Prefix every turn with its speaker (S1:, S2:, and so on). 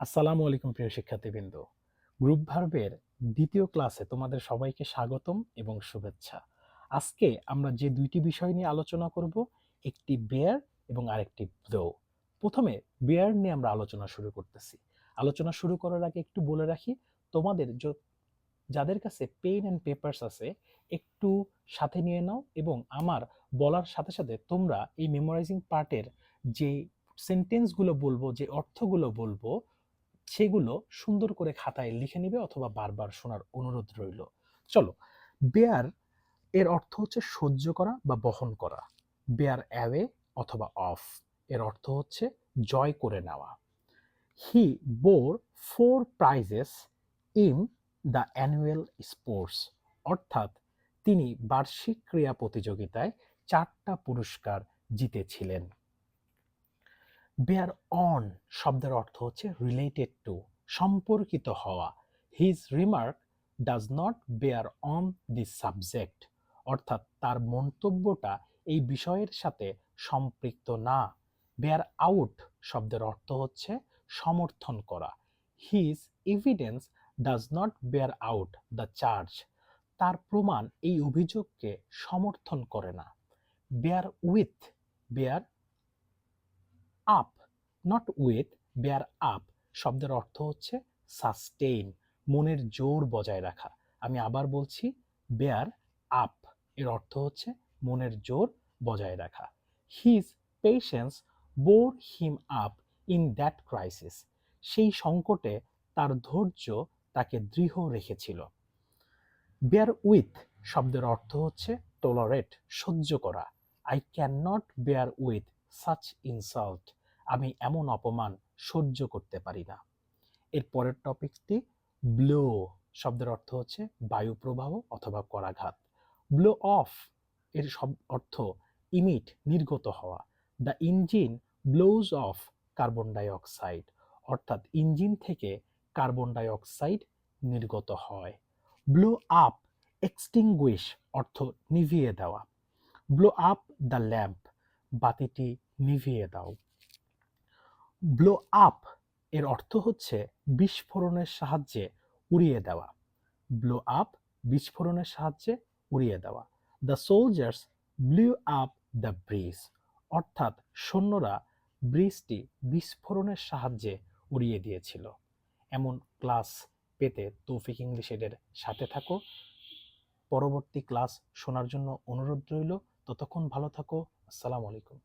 S1: আসসালামু আলাইকুম প্রিয় শিক্ষার্থীবৃন্দ। গ্রুপ ভার্বের দ্বিতীয় ক্লাসে তোমাদের সবাইকে স্বাগতম এবং শুভেচ্ছা। আজকে আমরা যে দুইটি বিষয় নিয়ে আলোচনা করব, একটি বেয়ার এবং আরেকটি ব্লো প্রথমে বেয়ার নিয়ে আমরা আলোচনা শুরু করতেছি। আলোচনা শুরু করার আগে একটু বলে রাখি, তোমাদের যাদের কাছে পেন অ্যান্ড পেপার্স আছে, একটু সাথে নিয়ে নাও এবং আমার বলার সাথে সাথে তোমরা এই মেমোরাইজিং পার্টের যে সেন্টেন্সগুলো বলব, যে অর্থগুলো বলব সেগুলো সুন্দর করে খাতায় লিখে নিবে অথবা বারবার শোনার অনুরোধ রইল। চলো বেয়ার এর অর্থ হচ্ছে সহ্য করা বা বহন করা। বেয়ার অ্যাওয়ে অথবা অফ এর অর্থ হচ্ছে জয় করে নেওয়া। He bore four prizes in the annual sports অর্থাৎ তিনি বার্ষিক ক্রীড়া প্রতিযোগিতায় চারটা পুরস্কার জিতেছিলেন। বেয়ার অন শব্দের অর্থ হচ্ছে রিলেটেড টু সম্পর্কিত হওয়া। His remark does not bear on the subject অর্থাৎ তার মন্তব্যটা এই বিষয়ের সাথে সম্পৃক্ত না। বেয়ার আউট শব্দের অর্থ হচ্ছে সমর্থন করা। His evidence does not bear out the charge তার প্রমাণ এই অভিযোগকে সমর্থন করে না। Bear with bear up not with bear up শব্দের অর্থ হচ্ছে সাস্টেইন মনের জোর বজায় রাখা। আমি আবার বলছি বেয়ার আপ এর অর্থ হচ্ছে মনের জোর বজায় রাখা। His patience bore him up in that crisis সেই সংকটে তার ধৈর্য তাকে দৃঢ় রেখেছিল। বেয়ার উইথ শব্দের অর্থ হচ্ছে টলারেট সহ্য করা। I can not bear with such insult আমি এমন অপমান সহ্য করতে পারি না। এর পরের টপিকটি ব্লো শব্দের অর্থ হচ্ছে বায়ু প্রবাহ অথবা করাঘাত। ব্লো অফ এর সব অর্থ ইমিট, নির্গত হওয়া। The engine blows off carbon die অক্সাইড অর্থাৎ ইঞ্জিন থেকে কার্বন ডাইঅক্সাইড নির্গত হয়। ব্লো আপ, এক্সটিংগুইশ অর্থ নিভিয়ে দেওয়া। ব্লো আপ দ্য ল্যাম্প, বাতিটি নিভিয়ে দাও। ব্লো আপ এর অর্থ হচ্ছে বিস্ফোরণের সাহায্যে উড়িয়ে দেওয়া। ব্লো আপ বিস্ফোরণের সাহায্যে উড়িয়ে দেওয়া। The soldiers blew up the bridge অর্থাৎ সৈন্যরা ব্রিজটি বিস্ফোরণের সাহায্যে উড়িয়ে দিয়েছিল। এমন ক্লাস পেতে তৌফিক ইংলিশ এডের সাথে থাকো। পরবর্তী ক্লাস শোনার জন্য অনুরোধ রইল। ততক্ষণ ভালো থাকো। আসসালামু আলাইকুম।